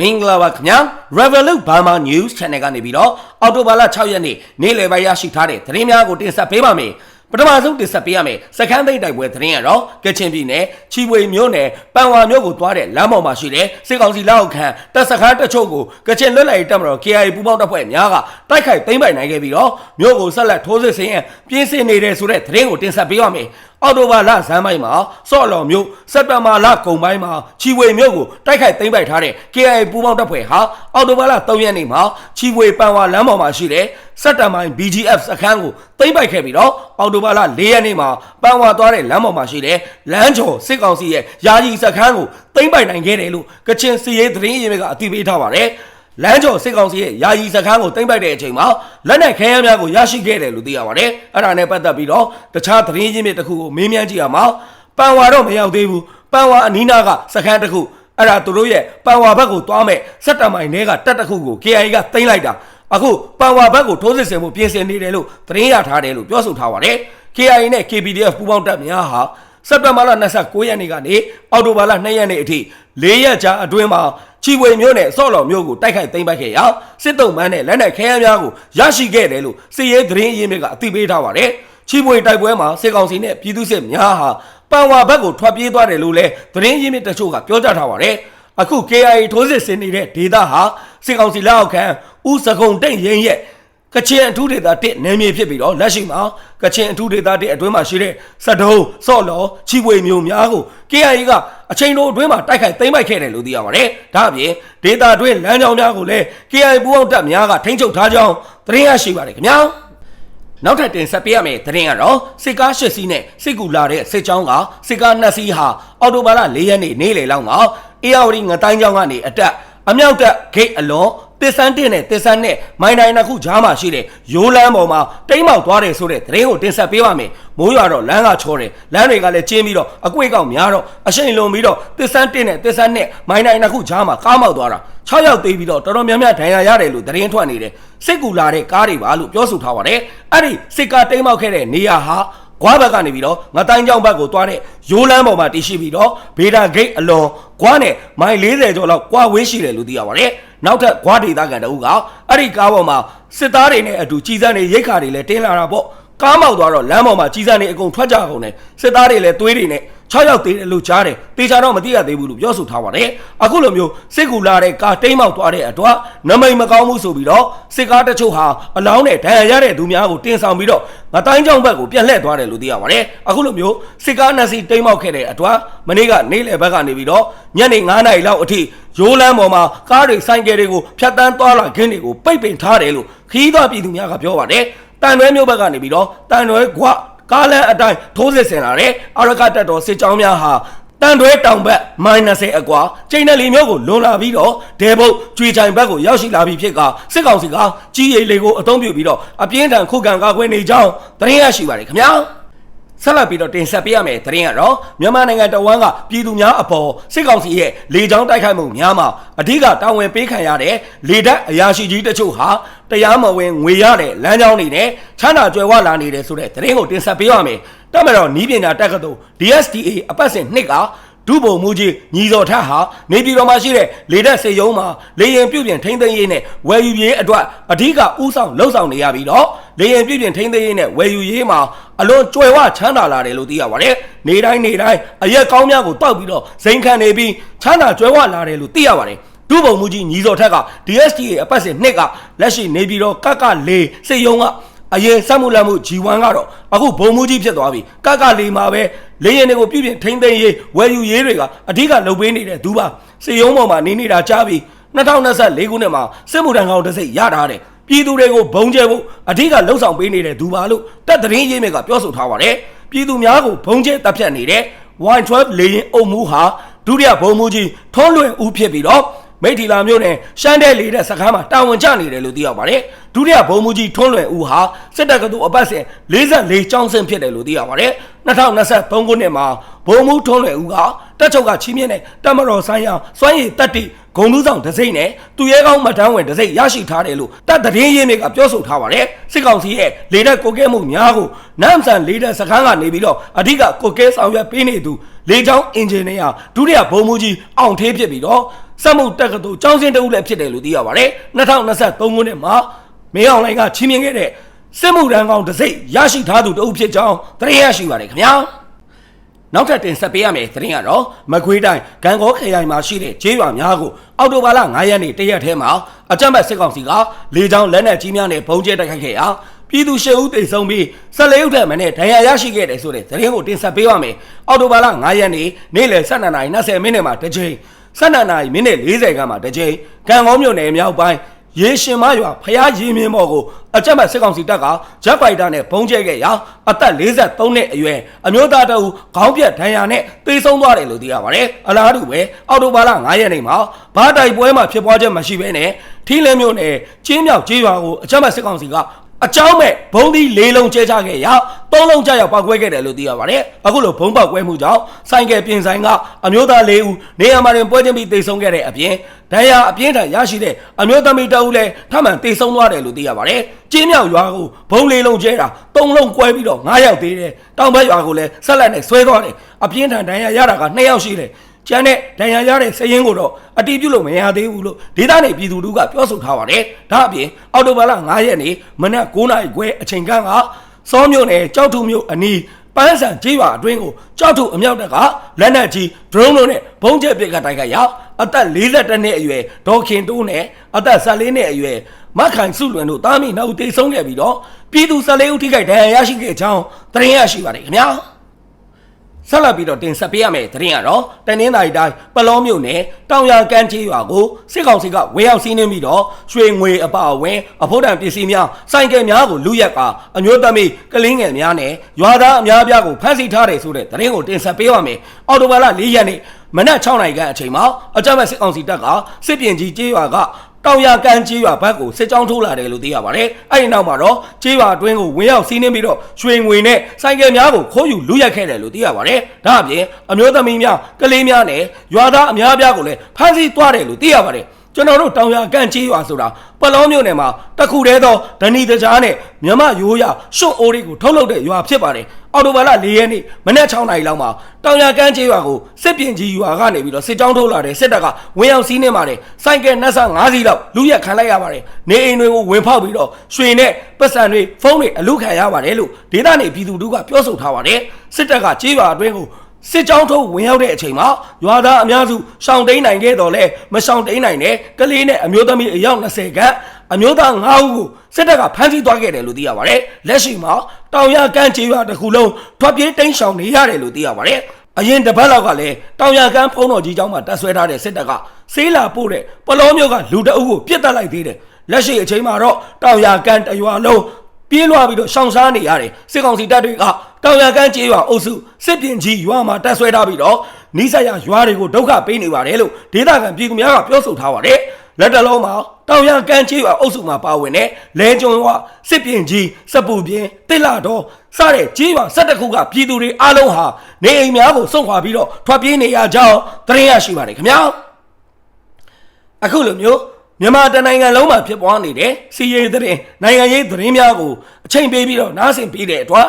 မင်္ဂလာပါခင်ဗျာ Revolut Burma News Channel ကနေပြီးတော့အော်တိုဘာလ6ရက်နေ့နေ့လယ်ပိုင်းရရှိထားတဲ့သတင်းများကိုတင်ဆက်ပေးပါမယ်ပထမဆုံးတင်ဆက်ပေးရမယ်စကန်းသိမ့်တိုက်ပွဲသတင်းကတော့ကချင်ပြည်နယ်ချီဝေမြို့နယ်ပန်ဝါမြို့ကိုသွားတဲ့လမ်းပေါ်မှာရှိတဲ့စစ်ကောင်စီလက်အောက်ခံတပ်စခန်းတချို့ကိုကချင်လွတ်လပ်ရေးတပ်မတော် KIA ပူးပေါင်းတပ်ဖွဲ့များကတိုက်ခိုက်သိမ်းပိုက်နိုင်ခဲ့ပြီးတော့မြို့ကိုဆက်လက်ထိုးစစ်ဆင်ရန်ပြင်းစင်နေတဲ့ဆိုတဲ့သတင်းကိုတင်ဆက်ပေးပါမယ်အော်တိုဘာလဇန်ပိုင်းမှာစော့လော်မြို့စက်တဘာလကုံပိုင်းမှာချီဝေမြို့ကိုတိုက်ခိုက်သိမ်းပိုက်ထားတဲ့ KIA ပူးပေါင်းတပ်ဖွဲ့ဟာအော်တိုဘာလ3ရက်နေ့မှာချီဝေပန်ဝါလမ်းပေါ်မှာရှိတဲ့စက်တမိုင် BGF စခန်းကိုသိမ်းပိုက်ခဲ့ပြီးတော့အော်တိုဘာလ4ရက်နေ့မှာပန်ဝါသွားတဲ့လမ်းပေါ်မှာရှိတဲ့လမ်းကျော်စစ်ကောင်စီရဲ့ယာယီစခန်းကိုသိမ်းပိုက်နိုင်ခဲ့တယ်လို့ကချင်စီရေးသတင်းရင်းမြစ်ကအသိပေးထားပါတယ် လမ်းကျော်စစ်ကောင်စီရဲ့ယာယီစခန်းကိုသိမ်းပိုက်တဲ့အချိန်မှာလက်နက်ခဲယမ်းများကိုရရှိခဲ့တယ်လို့သိရပါတယ်။အဲ့ဒါနဲ့ပတ်သက်ပြီးတော့တခြားသတင်းရင်းမြစ်တစ်ခုကိုမေးမြန်းကြည့်ရမှာပန်ဝါတော့မရောက်သေးဘူး။ပန်ဝါအနီးနားကစခန်းတစ်ခုအဲ့ဒါသူတို့ရဲ့ပန်ဝါဘက်ကိုသွားမဲ့စက်တမိုင်တွေကတက်တစ်ခုကို KIA ကသိမ်းလိုက်တာအခုပန်ဝါဘက်ကိုထိုးစစ်ဆင်မှုပြင်ဆင်နေတယ်လို့သတင်းရထားတယ်လို့ပြောဆိုထားပါတယ်။ KIA နဲ့ KPDF ပူးပေါင်းတပ်များဟာစက်တင်ဘာလ29ရက်နေ့ကနေအောက်တိုဘာလ2ရက်နေ့အထိ၄ရက်ကြာအတွင်းမှာ ချီဝေမြို့နယ်ဆော့လော်မြို့ကိုတိုက်ခိုက်သိမ်းပိုက်ခဲ့ရာစစ်တုံးမန်းနဲ့လက်နက်ခဲယမ်းများကိုရရှိခဲ့တယ်လို့စစ်ရေးသတင်းအရင်းမြစ်ကအသိပေးထားပါတယ်။ချီဝေတိုက်ပွဲမှာစစ်ကောင်စီနဲ့ပြည်သူ့စစ်များဟာပန်ဝါဘက်ကိုထွက်ပြေးသွားတယ်လို့လည်းသတင်းရင်းမြစ်တချို့ကပြောကြားထားပါတယ်။အခု KIA ထိုးစစ်ဆင်နေတဲ့ဒေသဟာစစ်ကောင်စီလက်အောက်ခံဦးစကုံတိတ်ရင်ရဲ့ ကချင်အထူးဒေသတစ်နယ်မြေဖြစ်ပြီးတော့လက်ရှိမှာကချင်အထူးဒေသတစ်အတွင်းမှာရှိတဲ့စတုံးစော့လော်ချီပွေမျိုးများကို KIA ကအချိန်တိုအတွင်းမှာတိုက်ခိုက်သိမ်းပိုက်ခဲ့တယ်လို့သိရပါတယ်။ဒါအပြင်ဒေသအတွင်းလမ်းကြောင်းများကိုလည်း KIA ပူးပေါင်းတပ်များကထိန်းချုပ်ထားကြောင်းသတင်းရရှိပါတယ်ခင်ဗျာ။နောက်ထပ်တင်ဆက်ပေးရမယ့်သတင်းကတော့စစ်ကားရှစ်စီးနဲ့စစ်ကူလာတဲ့စစ်ကြောင်းကစစ်ကားနှစ်စီးဟာအော်တိုဘာလ၄ရက်နေ့နေ့လယ်လောက်မှာအေယာဝတီငတိုင်းကျောင်းကနေအတက်အမြောက်တက်ဂိတ်အလွန် တစ်ဆန်းတင်နဲ့တစ်ဆန်းနဲ့မိုင်းတိုင်းနှစ်ခုကြားမှာရှိတဲ့ရိုးလမ်းပေါ်မှာတိမ်းမောက်သွားတယ်ဆိုတဲ့သတင်းကိုတင်ဆက်ပေးပါမယ်။မိုးရွာတော့လမ်းကချောတယ်။လမ်းတွေကလည်းကျင်းပြီးတော့အကွေ့ကောက်များတော့အရှိန်လွန်ပြီးတော့တစ်ဆန်းတင်နဲ့တစ်ဆန်းနဲ့မိုင်းတိုင်းနှစ်ခုကြားမှာကားမောက်သွားတာ6ယောက်သေးပြီးတော့တော်တော်များများဒဏ်ရာရတယ်လို့သတင်းထွက်နေတယ်။စစ်ကူလာတဲ့ကားတွေပါလို့ပြောဆိုထားပါတယ်။အဲ့ဒီစစ်ကားတိမ်းမောက်ခဲ့တဲ့နေရာဟာကွာဘက်ကနေပြီးတော့ငတိုင်းကျောင်းဘက်ကိုသွားတဲ့ရိုးလမ်းပေါ်မှာတည်ရှိပြီးတော့ဘေဒါဂိတ်အလွန်ကွာနဲ့မိုင်40ကျော်လောက်ကွာဝေးရှိတယ်လို့သိရပါတယ်။ နောက်ထပ်ကွာဒေသခံတအုပ်ကအဲ့ဒီကားပေါ်မှာစစ်သားတွေနဲ့အတူကြီးစန်းတွေရိတ်ခါတွေလည်းတင်းလာတာပေါ့။ကားမောက်သွားတော့လမ်းပေါ်မှာကြီးစန်းတွေအကုန်ထွက်ကြကုန်တယ်။စစ်သားတွေလည်းသွေးတွေနဲ့ 6ယောက်သေးတယ်လို့ကြားတယ်။တေချာတော့မသိရသေးဘူးလို့ပြောဆိုထားပါတယ်။အခုလိုမျိုးစစ်ကူလာတဲ့ကားတိမ်းမောက်သွားတဲ့အတွက်နမိတ်မကောင်းမှုဆိုပြီးတော့စစ်ကားတချို့ဟာအလောင်းနဲ့ဒဏ်ရာရတဲ့သူများကိုတင်ဆောင်ပြီးတော့ငတိုင်းကြောင်ဘက်ကိုပြန်လှည့်သွားတယ်လို့သိရပါတယ်။အခုလိုမျိုးစစ်ကားနှစ်စီးတိမ်းမောက်ခဲ့တဲ့အတွက်မနေ့ကနေ့လယ်ဘက်ကနေပြီးတော့ညနေ9နာရီလောက်အထိရိုးလမ်းပေါ်မှာကားတွေဆိုင်ကယ်တွေကိုဖြတ်တန်းသွားလာခင်းတွေကိုပိတ်ပင်ထားတယ်လို့ခီးသွားပြည်သူများကပြောပါတယ်။တန်ရွဲမျိုးဘက်ကနေပြီးတော့တန်ရွဲကွ ကားလမ်းအတိုင်းထိုးစစ်ဆင်လာတဲ့အာရကတက်တော်စစ်ကြောင်းများဟာတန်တွဲတောင်ဘက်မိုင်း20အကွာချိန်နယ်လီမျိုးကိုလွန်လာပြီးတော့ဒေဘုတ်ကျွေချိုင်ဘက်ကိုရောက်ရှိလာပြီးဖြစ်ကစစ်ကောင်စီကကြီးရိတ်လေးကိုအုံပြုပြီးတော့အပြင်းထန်ခုခံကာကွယ်နေကြောင်းသတင်းရရှိပါတယ်ခင်ဗျာ ဆက်လက်ပြီးတော့တင်ဆက်ပေးရမယ်သတင်းကတော့မြန်မာနိုင်ငံတဝန်းကပြည်သူများအပေါ်စစ်ကောင်စီရဲ့လေကြောင်းတိုက်ခိုက်မှုများမှာအဓိကတာဝန်ပေးခံရတဲ့လေတပ်အရာရှိကြီးတချို့ဟာတရားမဝင်ငွေရတဲ့လမ်းကြောင်းတွေနဲ့ချမ်းသာကြွယ်ဝလာနေတယ်ဆိုတဲ့သတင်းကိုတင်ဆက်ပေးရမယ်တက်မတော်နီးပညာတက္ကသိုလ် DSTA အပတ်စဉ်နှစ်က ဒုဗိုလ်မှူးကြီးညီစော်ထက်ဟာနေပြည်တော်မှာရှိတဲ့လေတပ်စေယုံမှာလေရင်ပြုတ်ပြင်ထိန်းသိမ်းရေးနဲ့ဝယ်ယူရေးအတွက်အဓိကဥဆောင်လှုပ်ဆောင်နေရပြီးတော့လေရင်ပြုတ်ပြင်ထိန်းသိမ်းရေးနဲ့ဝယ်ယူရေးမှာအလွန်ကြွယ်ဝချမ်းသာလာတယ်လို့သိရပါတယ်။နေတိုင်းနေတိုင်းအရက်ကောင်းများကိုတောက်ပြီးတော့ဇိမ်ခံနေပြီးချမ်းသာကြွယ်ဝလာတယ်လို့သိရပါတယ်။ဒုဗိုလ်မှူးကြီးညီစော်ထက်က DSTA အပတ်စဉ်နှစ်ကလက်ရှိနေပြည်တော်ကကလေစေယုံက အရင်စက်မှုလက်မှု G1 ကတော့အခုဘုံမှုကြီးဖြစ်သွားပြီကကလေးမှာပဲလေရင်တွေကိုပြည့်ပြည့်ထိမ့်သိမ်းရေးဝယ်ယူရေးတွေကအဓိကလုပ်ပေးနေတဲ့သူပါစေယုံပေါ်မှာနေနေတာကြားပြီ2024ခုနှစ်မှာစစ်မှုထမ်းကောင်တစ်စိတ်ရထားတယ်ပြည်သူတွေကိုဘုံကျဲဖို့အဓိကလှုံ့ဆော်ပေးနေတဲ့သူပါလို့တက်သတင်းရေးမြစ်ကပြောဆိုထားပါတယ်ပြည်သူများကိုဘုံကျဲတပ်ဖြတ်နေတဲ့ Y12 လေရင်အုပ်မှုဟာဒုတိယဘုံမှုကြီးထုံးလွင်ဦးဖြစ်ပြီးတော့မိထီလာမျိုးနဲ့ရှမ်းတဲ့လေတဲ့စခန်းမှာတာဝန်ကျနေတယ်လို့သိရပါတယ် ဒုတိယဗိုလ်မှူးကြီးထွန်းလွယ်ဦးဟာစစ်တပ်ကသူအပတ်စဉ်44ကျောင်းဆင်းဖြစ်တယ်လို့သိရပါတယ်2023ခုနှစ်မှာဗိုလ်မှူးထွန်းလွယ်ဦးကတက်ချုပ်ကချီးမြှင့်တဲ့တမတော်ဆိုင်ရာစွမ်းရည်တက်တိဂုံလူးဆောင်ဒစိမ့်နဲ့သူရဲကောင်းမတန်းဝင်ဒစိမ့်ရရှိထားတယ်လို့တပ်သတင်းရင်းတွေကပြောဆိုထားပါတယ်စစ်ကောင်စီရဲ့လေတပ်ကိုကဲမှုများကိုနမ်ဆန်လေတပ်စခန်းကနေပြီးတော့အဓိကကိုကဲဆောင်ရွက်ပေးနေသူလေချောင်းအင်ဂျင်နီယာဒုတိယဗိုလ်မှူးကြီးအောင်ထေးဖြစ်ပြီးတော့စက်မှုတက္ကသိုလ်ကျောင်းစင်းတအုပ်လည်းဖြစ်တယ်လို့သိရပါတယ်2023ခုနှစ်မှာ မင်းအောင်လိုင်ကချီးမြှင့်ခဲ့တဲ့စစ်မှုထမ်းကောင်ဒစိမ့်ရရှိထားသူတအုပ်ဖြစ်ကြောင်းသတင်းရရှိပါတယ်ခင်ဗျာနောက်ထပ်တင်ဆက်ပေးရမယ့်သတင်းကတော့မကွေးတိုင်းဂံကောခရိုင်မှာရှိတဲ့ကျေးရွာများကိုအော်တိုဘာလ9ရက်နေ့တရက်ထဲမှာအကြမ်းဖက်စစ်ကောင်စီကလေကြောင်းလက်နက်ကြီးများနဲ့ဘုံကျဲတိုက်ခိုက်ခဲ့ရာပြည်သူရှစ်ဦးသေဆုံးပြီး14ဦးထက်မနည်းဒဏ်ရာရရှိခဲ့တယ်ဆိုတဲ့သတင်းကိုတင်ဆက်ပေးပါမယ်။အော်တိုဘာလ9ရက်နေ့နေ့လယ်12:20မိနစ်မှာတစ်ချိန်12:40မိနစ်40ခန်းမှာတစ်ချိန်ဂံကောမြို့နယ်မြောက်ပိုင်း ရေရှင်မရွာဖျားရင်မြင်းဘော်ကိုအကြက်မဲ့စစ်ကောင်စီတပ်ကဂျက်ဖိုက်တာနဲ့ဘုံကျဲခဲ့ရာအသက်43နှစ်အရွယ်အမျိုးသားတအူခေါင်းပြက်ဒဏ်ရာနဲ့သေဆုံးသွားတယ်လို့သိရပါတယ်။အလားတူပဲအော်တိုဘာလ9ရက်နေ့မှာဘားတိုက်ပွဲမှာဖြစ်ပွားချက်မရှိဘဲနဲ့ထီးလင်းမြို့နယ်ကျင်းမြောက်ကျေးရွာကိုအကြက်မဲ့စစ်ကောင်စီက အကြောင်းမဲ့ဘုံဒီ၄လုံးကျဲချခဲ့ရာ၃လုံးကျရောက်ပောက်ကွဲခဲ့တယ်လို့သိရပါတယ်။အခုလိုဘုံပောက်ကွဲမှုကြောင့်ဆိုင်ကယ်ပြင်ဆိုင်ကအမျိုးသား၄ဦးနေရာမှာတင်ပွဲချင်းပြီးသေဆုံးခဲ့တဲ့အပြင်ဒဏ်ရာအပြင်းထန်ရရှိတဲ့အမျိုးသမီးတအုပ်လည်းထပ်မံသေဆုံးသွားတယ်လို့သိရပါတယ်။ကျင်းမြောက်ရွာကိုဘုံ၄လုံးကျဲတာ၃လုံးကွဲပြီးတော့၅ယောက်သေးတယ်။တောင်ဘက်ရွာကိုလည်းဆက်လက်နဲ့ဆွဲသွားတယ်။အပြင်းထန်ဒဏ်ရာရတာက၂ယောက်ရှိတယ်။ ကျန်တဲ့ဒဏ်ရာရတဲ့စရင်ကိုတော့အတီးပြုတ်လို့မရသေးဘူးလို့ဒေသနေပြည်သူတို့ကပြောဆိုထားပါတယ်။ဒါအပြင်အော်တိုဘာလ9ရက်နေ့မနက်9:00နာရီခွဲအချိန်ကန်းကစောမြို့နယ်ကြောက်ထုမြို့အနီးပန်းဆန်ကြီးရွာအတွင်းကိုကြောက်ထုအမြောက်တက်ကလက်နက်ကြီး drone တို့နဲ့ဘုံကျဲပစ်ကတိုက်ခတ်ရောက်အသက်42နှစ်အရွယ်ဒေါခင်တိုးနဲ့အသက်14နှစ်အရွယ်မခိုင်စုလွင်တို့တာမီနောက်တေဆုံးခဲ့ပြီးတော့ပြည်သူ14ဦးထိခိုက်ဒဏ်ရာရရှိခဲ့ကြောင်းသတင်းရရှိပါတယ်ခင်ဗျာ။ ဆက်လက်ပြီးတော့တင်ဆက်ပေးရမယ့်သတင်းကတော့တနင်္သာရီတိုင်းပလောမြို့နယ်တောင်ရကန်းကြီးရွာကိုစစ်ကောင်စီကဝေရောက်စီးနှင်းပြီးတော့ရွှေငွေအပအဝင်အဖို့တံပစ္စည်းများစိုင်ကယ်များကိုလူရက်ကအမျိုးသမီးကလင်းငယ်များနဲ့ရွာသားအများအပြားကိုဖမ်းဆီးထားတယ်ဆိုတဲ့သတင်းကိုတင်ဆက်ပေးရမယ်။အော်တိုဘာလ၄ရက်နေ့မနက်6နာရီခန့်အချိန်မှာအကြမ်းဖက်စစ်ကောင်စီတပ်ကစစ်ပြင်ကြီးကျေးရွာက တောင်ရကန်ကြေးရွာဘက်ကိုစစ်ကြောင်းထိုးလာတယ်လို့သိရပါတယ်။အဲ့ဒီနောက်မှာတော့ကြေးရွာအတွင်းကိုဝင်ရောက်စီးနှင်းပြီးတော့ရွှေငွေနဲ့ဆိုင်ကယ်များကိုခိုးယူလူရိုက်ခဲ့တယ်လို့သိရပါတယ်။ဒါအပြင်အမျိုးသမီးများကလေးများနဲ့ရွာသားအများအပြားကိုလည်းဖမ်းဆီးသွားတယ်လို့သိရပါတယ်။ ကျွန်တော်တို့တောင်ရကန်ကြေးရွာဆိုတာပလောမြို့နယ်မှာတခုတည်းသောဒဏီတကြားနဲ့မြမရိုးရရှွတ်အိုးတွေကိုထုတ်လုပ်တဲ့ရွာဖြစ်ပါတယ်။အော်တိုဘာလ၄ရက်နေ့မနက်6နာရီလောက်မှာတောင်ရကန်ကြေးရွာကိုစစ်ပြင်ကြီးရွာကနေပြီးတော့စစ်ကြောင်းထုတ်လာတဲ့စစ်တပ်ကဝင်ရောက်စီးနှင်းပါတယ်။စိုက်ကယ်နှက်ဆ၅စီးလောက်လူရက်ခံလိုက်ရပါတယ်။နေအိမ်တွေကိုဝင်ဖောက်ပြီးတော့ရွှေနဲ့ပတ်စံတွေဖုန်းတွေအလုခံရပါတယ်လို့ဒေသနေပြည်သူတို့ကပြောဆိုထားပါတယ်။စစ်တပ်ကကြေးရွာအတွင်းကို စစ်ကြောင်းထုတ်ဝင်ရောက်တဲ့အချိန်မှာရွာသားအများစုရှောင်တိန်နိုင်ခဲ့တော်လဲမရှောင်တိန်နိုင်တဲ့ကလေးနဲ့အမျိုးသမီးအယောက်20ခန့်အမျိုးသား9ဦးကိုစစ်တပ်ကဖမ်းဆီးသွားခဲ့တယ်လို့သိရပါတယ်။လက်ရှိမှာတောင်ရကန်းကျေးရွာတစ်ခုလုံးထွက်ပြေးတိမ်းရှောင်နေရတယ်လို့သိရပါတယ်။အရင်တစ်ပတ်လောက်ကလည်းတောင်ရကန်းဖုံးတော်ကြီးကျောင်းမှာတပ်ဆွဲထားတဲ့စစ်တပ်ကဆေးလာပို့တဲ့ပလောမျိုးကလူတအုပ်ကိုပြစ်တက်လိုက်သေးတယ်။လက်ရှိအချိန်မှာတော့တောင်ရကန်းတရွာလုံးပြေးလွှားပြီးတော့ရှောင်ရှားနေရတယ်စစ်ကောင်စီတပ်တွေက တောင်ရကန်းကျေးရွာအုပ်စုစစ်ပြင်ကြီးရွာမှာတပ်ဆွဲထားပြီးတော့နီးစပ်ရရွာတွေကိုဒုက္ခပေးနေပါတယ်လို့ဒေသခံပြည်သူများကပြောဆိုထားပါတယ်လက်တလုံးမှာတောင်ရကန်းကျေးရွာအုပ်စုမှာပါဝင်တဲ့လဲကျွန်းရွာစစ်ပြင်ကြီးစပူပြင်းတစ်လာတော်စတဲ့ကျေးရွာ၁၁ခုကပြည်သူတွေအားလုံးဟာနေအိမ်များကိုစွန့်ခွာပြီးတော့ထွက်ပြေးနေရကြောင်းသတင်းရရှိပါတယ်ခင်ဗျာအခုလိုမျိုးမြန်မာတနိုင်ငံလုံးမှာဖြစ်ပွားနေတဲ့စီးရေးသတင်းနိုင်ငံရေးသတင်းများကိုအချိန်ပေးပြီးတော့နားဆင်ပေးတဲ့အတွက်